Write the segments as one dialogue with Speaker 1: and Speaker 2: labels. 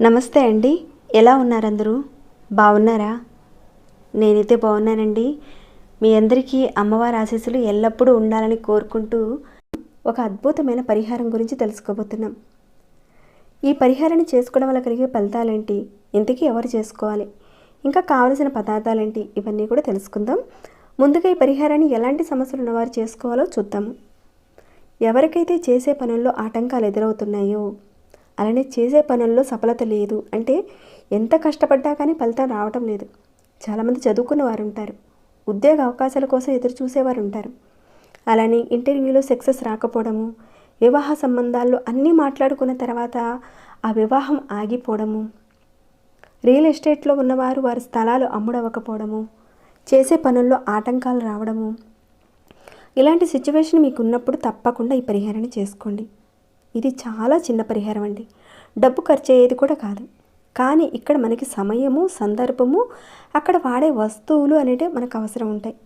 Speaker 1: నమస్తే అండి. ఎలా ఉన్నారందరూ? బాగున్నారా? నేనైతే బాగున్నానండి. మీ అందరికీ అమ్మవారి ఆశీస్సులు ఎల్లప్పుడూ ఉండాలని కోరుకుంటూ ఒక అద్భుతమైన పరిహారం గురించి తెలుసుకోబోతున్నాం. ఈ పరిహారాన్ని చేసుకోవడం వల్ల కలిగే ఫలితాలేంటి? ఇంతకీ ఎవరు చేసుకోవాలి? ఇంకా కావలసిన పదార్థాలేంటి? ఇవన్నీ కూడా తెలుసుకుందాం. ముందుగా ఈ పరిహారాన్ని ఎలాంటి సమస్యలు ఉన్నవారు చేసుకోవాలో చూద్దాము. ఎవరికైతే చేసే పనుల్లో ఆటంకాలు ఎదురవుతున్నాయో అలానే చేసే పనుల్లో సఫలత లేదు అంటే ఎంత కష్టపడ్డా కానీ ఫలితం రావటం లేదు. చాలామంది చదువుకున్న వారు ఉంటారు ఉద్యోగ అవకాశాల కోసం ఎదురు చూసేవారు ఉంటారు అలానే ఇంటర్వ్యూలో సక్సెస్ రాకపోవడము వివాహ సంబంధాల్లో అన్నీ మాట్లాడుకున్న తర్వాత ఆ వివాహం ఆగిపోవడము రియల్ ఎస్టేట్లో ఉన్నవారు వారి స్థలాలు అమ్ముడవ్వకపోవడము చేసే పనుల్లో ఆటంకాలు రావడము. ఇలాంటి సిచ్యువేషన్ మీకు ఉన్నప్పుడు తప్పకుండా ఈ పరిహారాన్ని చేసుకోండి. ఇది చాలా చిన్న పరిహారం అండి. డబ్బు ఖర్చు అయ్యేది కూడా కాదు. కానీ ఇక్కడ మనకి సమయము సందర్భము అక్కడ వాడే వస్తువులు అనేటివి మనకు అవసరం ఉంటాయి.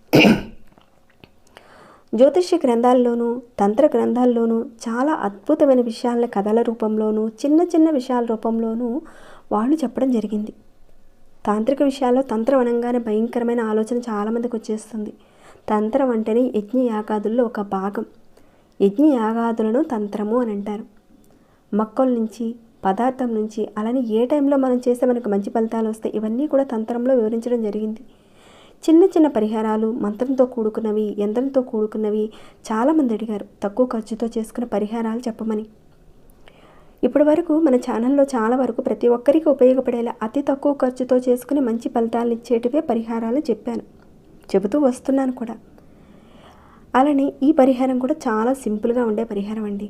Speaker 1: జ్యోతిష్య గ్రంథాల్లోనూ తంత్ర గ్రంథాల్లోనూ చాలా అద్భుతమైన విషయాలను కథల రూపంలోనూ చిన్న చిన్న విషయాల రూపంలోనూ వాళ్ళు చెప్పడం జరిగింది. తాంత్రిక విషయాల్లో తంత్రం అనగానే భయంకరమైన ఆలోచన చాలామందికి వచ్చేస్తుంది. తంత్రం అంటేనే యజ్ఞ యాగాదుల్లో ఒక భాగం. యజ్ఞ యాగాదులను తంత్రము అని అంటారు. మొక్కల నుంచి పదార్థం నుంచి అలానే ఏ టైంలో మనం చేస్తే మనకు మంచి ఫలితాలు వస్తాయి ఇవన్నీ కూడా తంత్రంలో వివరించడం జరిగింది. చిన్న చిన్న పరిహారాలు మంత్రంతో కూడుకున్నవి యంత్రంతో కూడుకున్నవి చాలామంది అడిగారు. తక్కువ ఖర్చుతో చేసుకున్న పరిహారాలు చెప్పమని. ఇప్పటి వరకు మన ఛానల్లో చాలా వరకు ప్రతి ఒక్కరికి ఉపయోగపడేలా అతి తక్కువ ఖర్చుతో చేసుకుని మంచి ఫలితాలు ఇచ్చేటివే పరిహారాలు చెప్పాను. చెబుతూ వస్తున్నాను కూడా. అలానే ఈ పరిహారం కూడా చాలా సింపుల్గా ఉండే పరిహారం అండి.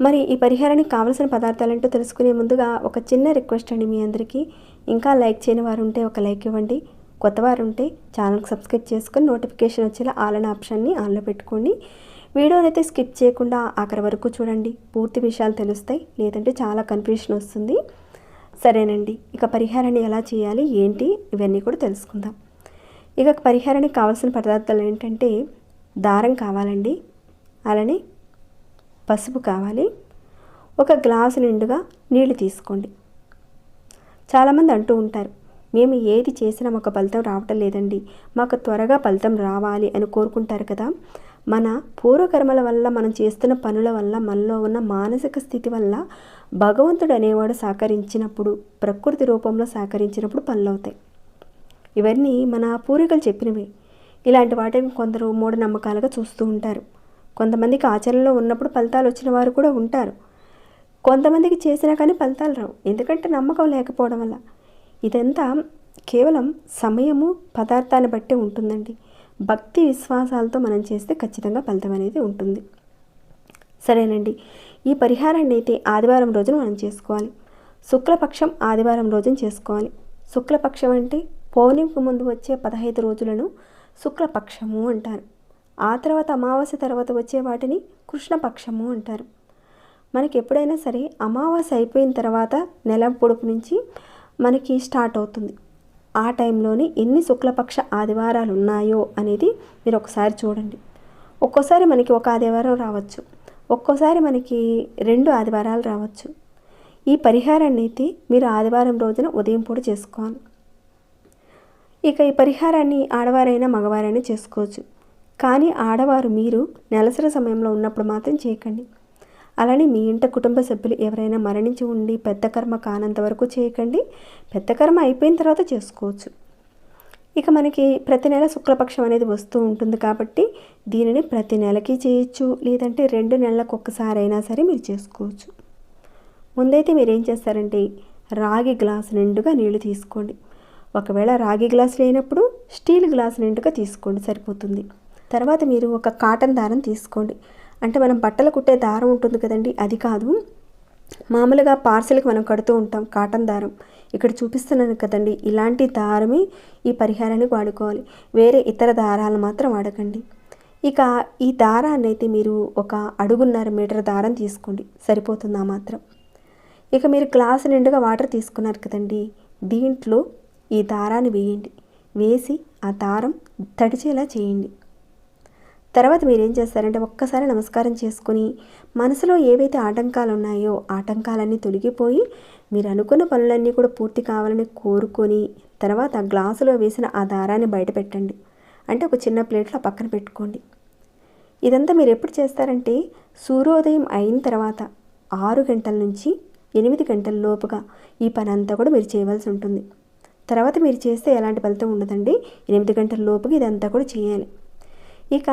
Speaker 1: మరి ఈ పరిహారానికి కావలసిన పదార్థాలు ఏంటో తెలుసుకునే ముందుగా ఒక చిన్న రిక్వెస్ట్ అండి మీ అందరికీ. ఇంకా లైక్ చేయని వారు ఉంటే ఒక లైక్ ఇవ్వండి. కొత్త వారు ఉంటే ఛానల్కి సబ్స్క్రైబ్ చేసుకొని నోటిఫికేషన్ వచ్చేలా ఆల్ అనే ఆప్షన్ని ఆన్లో పెట్టుకోండి. వీడియోనైతే అయితే స్కిప్ చేయకుండా ఆఖరి వరకు చూడండి. పూర్తి విషయాలు తెలుస్తాయి. లేదంటే చాలా కన్ఫ్యూషన్ వస్తుంది. సరేనండి. ఇక పరిహారాన్ని ఎలా చేయాలి? ఏంటి? ఇవన్నీ కూడా తెలుసుకుందాం. ఇక పరిహారానికి కావాల్సిన పదార్థాలు ఏంటంటే దారం కావాలండి. అలానే పసుపు కావాలి. ఒక గ్లాసు నిండుగా నీళ్ళు తీసుకోండి. చాలామంది అంటూ ఉంటారు మేము ఏది చేసినా మాకు ఫలితం రావటం లేదండి. మాకు త్వరగా ఫలితం రావాలి అని కోరుకుంటారు కదా. మన పూర్వకర్మల వల్ల మనం చేస్తున్న పనుల వల్ల మనలో ఉన్న మానసిక స్థితి వల్ల భగవంతుడు అనేవాడు సహకరించినప్పుడు ప్రకృతి రూపంలో సహకరించినప్పుడు పనులు అవుతాయి ఇవన్నీ మన పూర్వీకులు చెప్పినవి. ఇలాంటి వాటిని కొందరు మూఢనమ్మకాలుగా చూస్తూ ఉంటారు. కొంతమందికి ఆచరణలో ఉన్నప్పుడు ఫలితాలు వచ్చిన వారు కూడా ఉంటారు. కొంతమందికి చేసినా కానీ ఫలితాలు రావు. ఎందుకంటే నమ్మకం లేకపోవడం వల్ల. ఇదంతా కేవలం సమయము పదార్థాన్ని బట్టి ఉంటుందండి. భక్తి విశ్వాసాలతో మనం చేస్తే ఖచ్చితంగా ఫలితం అనేది ఉంటుంది. సరేనండి. ఈ పరిహారాన్ని అయితే ఆదివారం రోజున మనం చేసుకోవాలి. శుక్లపక్షం ఆదివారం రోజున చేసుకోవాలి. శుక్లపక్షం అంటే పౌర్ణమికి ముందు వచ్చే పదహైదు రోజులను శుక్లపక్షము అంటారు. ఆ తర్వాత అమావాస్య తర్వాత వచ్చే వాటిని కృష్ణపక్షము అంటారు. మనకి ఎప్పుడైనా సరే అమావాస్య అయిపోయిన తర్వాత నెల పొడుపు నుంచి మనకి స్టార్ట్ అవుతుంది. ఆ టైంలోని ఎన్ని శుక్లపక్ష ఆదివారాలు ఉన్నాయో అనేది మీరు ఒకసారి చూడండి. ఒక్కోసారి మనకి ఒక ఆదివారం రావచ్చు. ఒక్కోసారి మనకి రెండు ఆదివారాలు రావచ్చు. ఈ పరిహారాన్ని అయితే మీరు ఆదివారం రోజున ఉదయం పూట చేసుకోవాలి. ఇక ఈ పరిహారాన్ని ఆడవారైనా మగవారైనా చేసుకోవచ్చు. కానీ ఆడవారు మీరు నెలసరి సమయంలో ఉన్నప్పుడు మాత్రం చేయకండి. అలానే మీ ఇంట కుటుంబ సభ్యులు ఎవరైనా మరణించి ఉండి పెద్ద కర్మ కానంత వరకు చేయకండి. పెద్ద కర్మ అయిపోయిన తర్వాత చేసుకోవచ్చు. ఇక మనకి ప్రతి నెల శుక్లపక్షం అనేది వస్తూ ఉంటుంది కాబట్టి దీనిని ప్రతి నెలకి చేయొచ్చు. లేదంటే రెండు నెలలకు ఒక్కసారి అయినా సరే మీరు చేసుకోవచ్చు. ముందైతే మీరు ఏం చేస్తారంటే రాగి గ్లాస్ నిండుగా నీళ్ళు తీసుకోండి. ఒకవేళ రాగి గ్లాస్ లేనప్పుడు స్టీల్ గ్లాస్ నిండుగా తీసుకోండి సరిపోతుంది. తర్వాత మీరు ఒక కాటన్ దారం తీసుకోండి. అంటే మనం బట్టలు కుట్టే దారం ఉంటుంది కదండి అది కాదు. మామూలుగా పార్సెల్కి మనం కడుతూ ఉంటాం కాటన్ దారం. ఇక్కడ చూపిస్తున్నాను కదండి ఇలాంటి దారమే ఈ పరిహారానికి వాడుకోవాలి. వేరే ఇతర దారాలు మాత్రం వాడకండి. ఇక ఈ దారాన్ని అయితే మీరు ఒక అడుగున్నర మీటర్ దారం తీసుకోండి సరిపోతుందా మాత్రం. ఇక మీరు గ్లాసు నిండుగా వాటర్ తీసుకున్నారు కదండి దీంట్లో ఈ దారాన్ని వేయండి. వేసి ఆ దారం తడిచేలా చేయండి. తర్వాత మీరు ఏం చేస్తారంటే ఒక్కసారి నమస్కారం చేసుకుని మనసులో ఏవైతే ఆటంకాలు ఉన్నాయో ఆటంకాలన్నీ తొలగిపోయి మీరు అనుకున్న పనులన్నీ కూడా పూర్తి కావాలని కోరుకొని తర్వాత ఆ గ్లాసులో వేసిన ఆ దారాన్ని బయట పెట్టండి. అంటే ఒక చిన్న ప్లేట్లో పక్కన పెట్టుకోండి. ఇదంతా మీరు ఎప్పుడు చేస్తారంటే సూర్యోదయం అయిన తర్వాత ఆరు గంటల నుంచి ఎనిమిది గంటల లోపుగా ఈ పని అంతా కూడా మీరు చేయవలసి ఉంటుంది. తర్వాత మీరు చేస్తే ఎలాంటి ఫలితం ఉండదండి. ఎనిమిది గంటల లోపుగా ఇదంతా కూడా చేయాలి. ఇక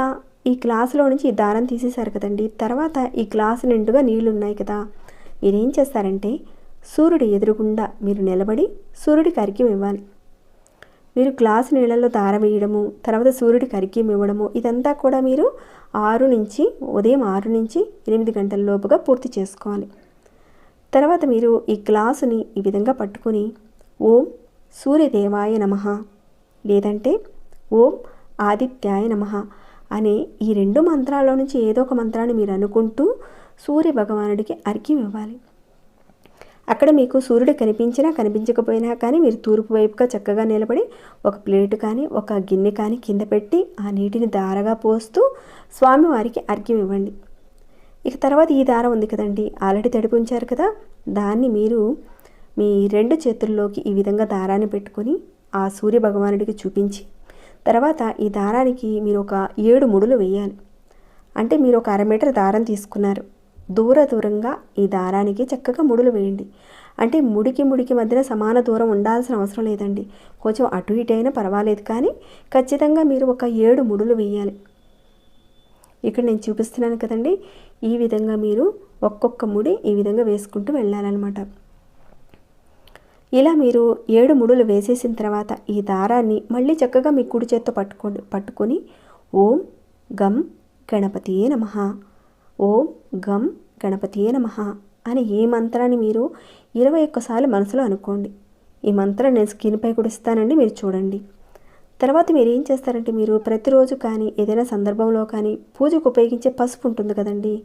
Speaker 1: ఈ గ్లాసులో నుంచి ఈ దారం తీసేశారు కదండి. తర్వాత ఈ గ్లాసు నిండుగా నీళ్ళు ఉన్నాయి కదా. మీరేం చేస్తారంటే సూర్యుడు ఎదురుగుండా మీరు నిలబడి సూర్యుడికి అర్ఘ్యం ఇవ్వాలి. మీరు గ్లాసు నీళ్ళల్లో దారం వేయడము తర్వాత సూర్యుడికి అర్ఘ్యం ఇవ్వడము ఇదంతా కూడా మీరు ఆరు నుంచి ఉదయం ఆరు నుంచి ఎనిమిది గంటల లోపుగా పూర్తి చేసుకోవాలి. తర్వాత మీరు ఈ గ్లాసుని ఈ విధంగా పట్టుకొని ఓం సూర్యదేవాయ నమ లేదంటే ఓం ఆదిత్యాయ నమ అనే ఈ రెండు మంత్రాల్లో నుంచి ఏదో ఒక మంత్రాన్ని మీరు అనుకుంటూ సూర్య భగవానుడికి అర్ఘ్యం ఇవ్వాలి. అక్కడ మీకు సూర్యుడు కనిపించినా కనిపించకపోయినా కానీ మీరు తూర్పు వైపుగా చక్కగా నిలబడి ఒక ప్లేటు కానీ ఒక గిన్నె కానీ కింద పెట్టి ఆ నీటిని దారగా పోస్తూ స్వామివారికి అర్ఘ్యం ఇవ్వండి. ఇక తర్వాత ఈ దారం ఉంది కదండి ఆల్రెడీ తడిపి ఉంచారు కదా దాన్ని మీరు మీ రెండు చేతుల్లోకి ఈ విధంగా దారాన్ని పెట్టుకొని ఆ సూర్య భగవానుడికి చూపించి తర్వాత ఈ దారానికి మీరు ఒక ఏడు ముడులు వేయాలి అంటే మీరు ఒక అర మీటర్ దారం తీసుకున్నారు. దూర దూరంగా ఈ దారానికి చక్కగా ముడులు వేయండి. అంటే ముడికి ముడికి మధ్యన సమాన దూరం ఉండాల్సిన అవసరం లేదండి. కొంచెం అటు ఇటు అయినా పర్వాలేదు కానీ ఖచ్చితంగా మీరు ఒక ఏడు ముడులు వేయాలి ఇక్కడ నేను చూపిస్తున్నాను కదండి. ఈ విధంగా మీరు ఒక్కొక్క ముడి ఈ విధంగా వేసుకుంటూ వెళ్ళాలన్నమాట. ఇలా మీరు ఏడు ముడులు వేసేసిన తర్వాత ఈ దారాన్ని మళ్ళీ చక్కగా మీ కుడి చేత్తో పట్టుకోండి పట్టుకొని ఓం గం గణపతియే నమ. ఓం గం గణపతియే నమ అని ఈ మంత్రాన్ని మీరు ఇరవై ఒక్కసార్లు మనసులో అనుకోండి. ఈ మంత్రం నేను స్క్రీన్పై కూడా ఇస్తానండి మీరు చూడండి. తర్వాత మీరు ఏం చేస్తారంటే మీరు ప్రతిరోజు కానీ ఏదైనా సందర్భంలో కానీ పూజకు ఉపయోగించే పసుపు ఉంటుంది కదండీ.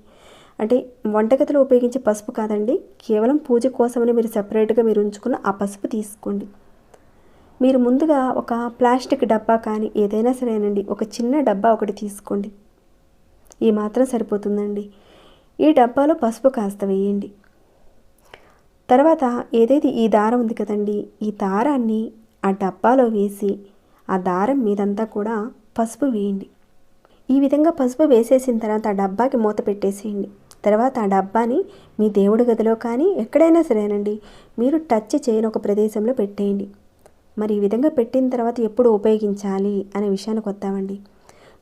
Speaker 1: అంటే వంటగదిలో ఉపయోగించే పసుపు కాదండి కేవలం పూజ కోసమని మీరు సపరేట్గా మీరు ఉంచుకున్న ఆ పసుపు తీసుకోండి. మీరు ముందుగా ఒక ప్లాస్టిక్ డబ్బా కానీ ఏదైనా సరేనండి ఒక చిన్న డబ్బా ఒకటి తీసుకోండి. ఈ మాత్రం సరిపోతుందండి. ఈ డబ్బాలో పసుపు కాస్త వేయండి. తర్వాత ఏదైతే ఈ దారం ఉంది కదండి ఈ దారాన్ని ఆ డబ్బాలో వేసి ఆ దారం మీదంతా కూడా పసుపు వేయండి. ఈ విధంగా పసుపు వేసేసిన తర్వాత ఆ డబ్బాకి మూత పెట్టేసేయండి. తర్వాత ఆ డబ్బాని మీ దేవుడి గదిలో కానీ ఎక్కడైనా సరేనండి. మీరు టచ్ చేయని ఒక ప్రదేశంలో పెట్టేయండి. మరి ఈ విధంగా పెట్టిన తర్వాత ఎప్పుడు ఉపయోగించాలి అనే విషయానికి వద్దామండి.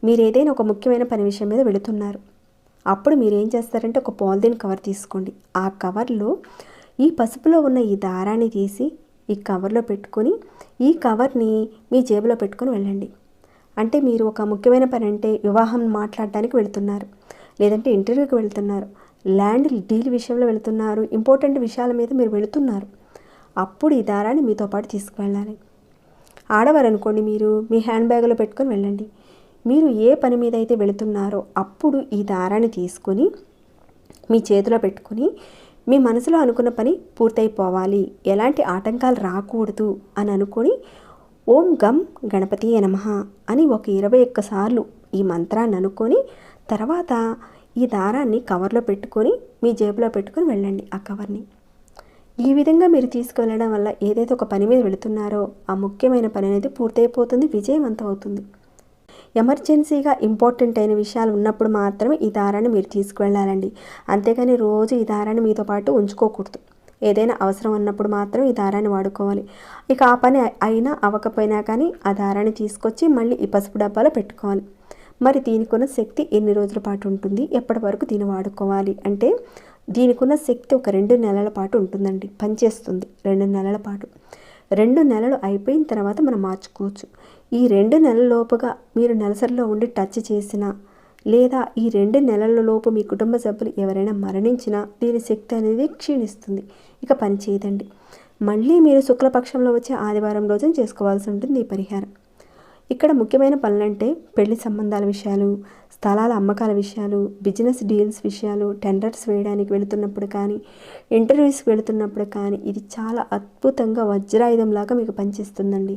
Speaker 1: మీరు ఏదైనా ఒక ముఖ్యమైన పని విషయం మీద వెళుతున్నారు. అప్పుడు మీరు ఏం చేస్తారంటే ఒక పాలిథిన్ కవర్ తీసుకోండి. ఆ కవర్లో ఈ పసుపులో ఉన్న ఈ దారాన్ని తీసి ఈ కవర్లో పెట్టుకొని ఈ కవర్ని మీ జేబులో పెట్టుకొని వెళ్ళండి. అంటే మీరు ఒక ముఖ్యమైన పని అంటే వివాహం మాట్లాడడానికి వెళుతున్నారు. లేదంటే ఇంటర్వ్యూకి వెళ్తున్నారు. ల్యాండ్ డీల్ విషయంలో వెళుతున్నారు. ఇంపార్టెంట్ విషయాల మీద మీరు వెళుతున్నారు. అప్పుడు ఈ దారాన్ని మీతో పాటు తీసుకువెళ్ళాలి. ఆడవారు అనుకోండి మీరు మీ హ్యాండ్ బ్యాగ్లో పెట్టుకొని వెళ్ళండి. మీరు ఏ పని మీద అయితే వెళుతున్నారో అప్పుడు ఈ దారాన్ని తీసుకొని మీ చేతిలో పెట్టుకొని మీ మనసులో అనుకున్న పని పూర్తయిపోవాలి. ఎలాంటి ఆటంకాలు రాకూడదు అని అనుకొని ఓం గం గణపతి నమ అని ఒక ఇరవై ఒక్కసార్లు ఈ మంత్రాన్ని అనుకొని తర్వాత ఈ దారాన్ని కవర్లో పెట్టుకొని మీ జేబులో పెట్టుకొని వెళ్ళండి ఆ కవర్ని. ఈ విధంగా మీరు తీసుకువెళ్ళడం వల్ల ఏదైతే ఒక పని మీద వెళుతున్నారో ఆ ముఖ్యమైన పని అనేది పూర్తయిపోతుంది విజయవంతం అవుతుంది ఎమర్జెన్సీగా ఇంపార్టెంట్ అయిన విషయాలు ఉన్నప్పుడు మాత్రమే ఈ దారాన్ని మీరు తీసుకువెళ్ళాలండి. అంతేగాని రోజు ఈ దారాన్ని మీతో పాటు ఉంచుకోకూడదు. ఏదైనా అవసరం ఉన్నప్పుడు మాత్రం ఈ దారాన్ని వాడుకోవాలి. ఇక ఆ పని అయినా అవ్వకపోయినా కానీ ఆ దారాన్ని తీసుకొచ్చి మళ్ళీ ఈ పసుపు డబ్బాలో పెట్టుకోవాలి. మరి దీనికున్న శక్తి ఎన్ని రోజుల పాటు ఉంటుంది? ఎప్పటి వరకు దీన్ని వాడుకోవాలి? అంటే దీనికున్న శక్తి ఒక రెండు నెలల పాటు ఉంటుందండి. పనిచేస్తుంది రెండు నెలల పాటు. రెండు నెలలు అయిపోయిన తర్వాత మనం మార్చుకోవచ్చు. ఈ రెండు నెలల లోపుగా మీరు నెలసరిలో ఉండి టచ్ చేసినా లేదా ఈ రెండు నెలల లోపు మీ కుటుంబ సభ్యులు ఎవరైనా మరణించినా దీని శక్తి అనేది క్షీణిస్తుంది. ఇక పనిచేయదండి మళ్ళీ మీరు శుక్లపక్షంలో వచ్చే ఆదివారం రోజున చేసుకోవాల్సి ఉంటుంది ఈ పరిహారం. ఇక్కడ ముఖ్యమైన పనులంటే పెళ్ళి సంబంధాల విషయాలు స్థలాల అమ్మకాల విషయాలు బిజినెస్ డీల్స్ విషయాలు టెండర్స్ వేయడానికి వెళుతున్నప్పుడు కానీ ఇంటర్వ్యూస్కి వెళుతున్నప్పుడు కానీ ఇది చాలా అద్భుతంగా వజ్రాయుధంలాగా మీకు పనిచేస్తుందండి.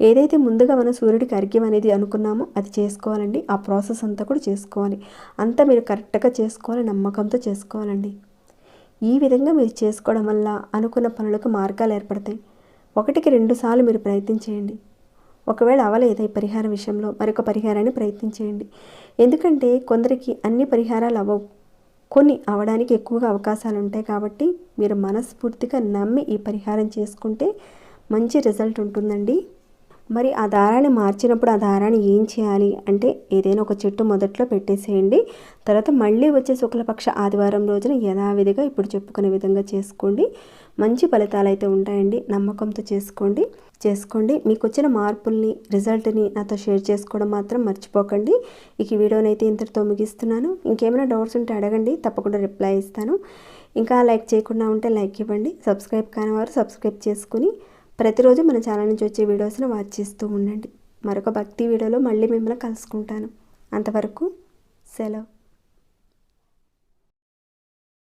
Speaker 1: ఏదైతే ముందుగా మనం సూర్యుడికి అర్ఘ్యం అనేది అనుకున్నామో అది చేసుకోవాలండి. ఆ ప్రాసెస్ అంతా కూడా చేసుకోవాలి. అంతా మీరు కరెక్ట్గా చేసుకోవాలి నమ్మకంతో చేసుకోవాలండి. ఈ విధంగా మీరు చేసుకోవడం వల్ల అనుకున్న పనులకు మార్గాలు ఏర్పడతాయి. ఒకటికి రెండు సార్లు మీరు ప్రయత్నం చేయండి. ఒకవేళ అవలేదు ఈ పరిహార విషయంలో? మరొక పరిహారాన్ని ప్రయత్నించేయండి. ఎందుకంటే కొందరికి అన్ని పరిహారాలు అవ్వవు. కొన్ని అవడానికి ఎక్కువగా అవకాశాలు ఉంటాయి కాబట్టి మీరు మనస్ఫూర్తిగా నమ్మి ఈ పరిహారం చేసుకుంటే మంచి రిజల్ట్ ఉంటుందండి. మరి ఆ దారాన్ని మార్చినప్పుడు ఆ దారాన్ని ఏం చేయాలి అంటే ఏదైనా ఒక చెట్టు మొదట్లో పెట్టేసేయండి. తర్వాత మళ్ళీ వచ్చే శుక్లపక్ష ఆదివారం రోజున యథావిధిగా ఇప్పుడు చెప్పుకునే విధంగా చేసుకోండి. మంచి ఫలితాలు అయితే ఉంటాయండి. నమ్మకంతో చేసుకోండి. చేసుకోండి. మీకు వచ్చిన మార్పుల్ని రిజల్ట్ని నాతో షేర్ చేసుకోవడం మాత్రం మర్చిపోకండి. ఇక ఈ వీడియోనైతే అయితే ఇంతటితో ముగిస్తున్నాను. ఇంకేమైనా డౌట్స్ ఉంటే అడగండి. తప్పకుండా రిప్లై ఇస్తాను. ఇంకా లైక్ చేయకుండా ఉంటే లైక్ ఇవ్వండి. సబ్స్క్రైబ్ కాని వారు సబ్స్క్రైబ్ చేసుకుని ప్రతిరోజు మన ఛానల్ నుంచి వచ్చే వీడియోస్ని వాచ్ చేస్తూ ఉండండి. మరొక భక్తి వీడియోలో మళ్ళీ మిమ్మల్ని కలుసుకుంటాను. అంతవరకు సెలవు.